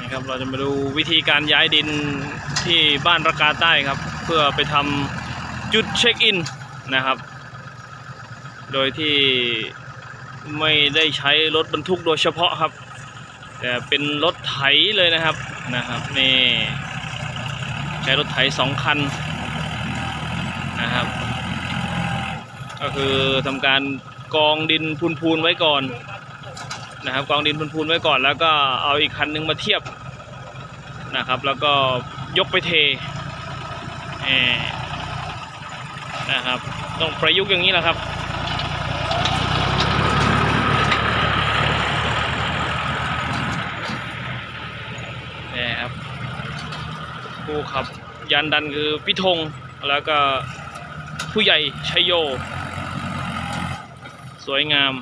นะครับเราจะมาดูวิธีการย้ายดินที่บ้านระกาใต้ครับ เพื่อไปทำจุดเช็คอินนะครับ โดยที่ไม่ได้ใช้รถบรรทุกโดยเฉพาะครับ แต่เป็นรถไถเลยนะครับนะครับนี่ใช้รถไถสองคันนะครับ ก็คือทำการกองดินพูนๆไว้ก่อน นะครับกองดินพูนๆไว้ก่อนแล้วก็เอาอีกคันหนึงมาเทียบนะครับ แล้วก็ยกไปเทนะครับ ต้องประยุกต์อย่างนี้แหละครับนี่ครับผู้ขับยันดันคือพี่ธงแล้วก็ผู้ใหญ่ชัยโย สวยงาม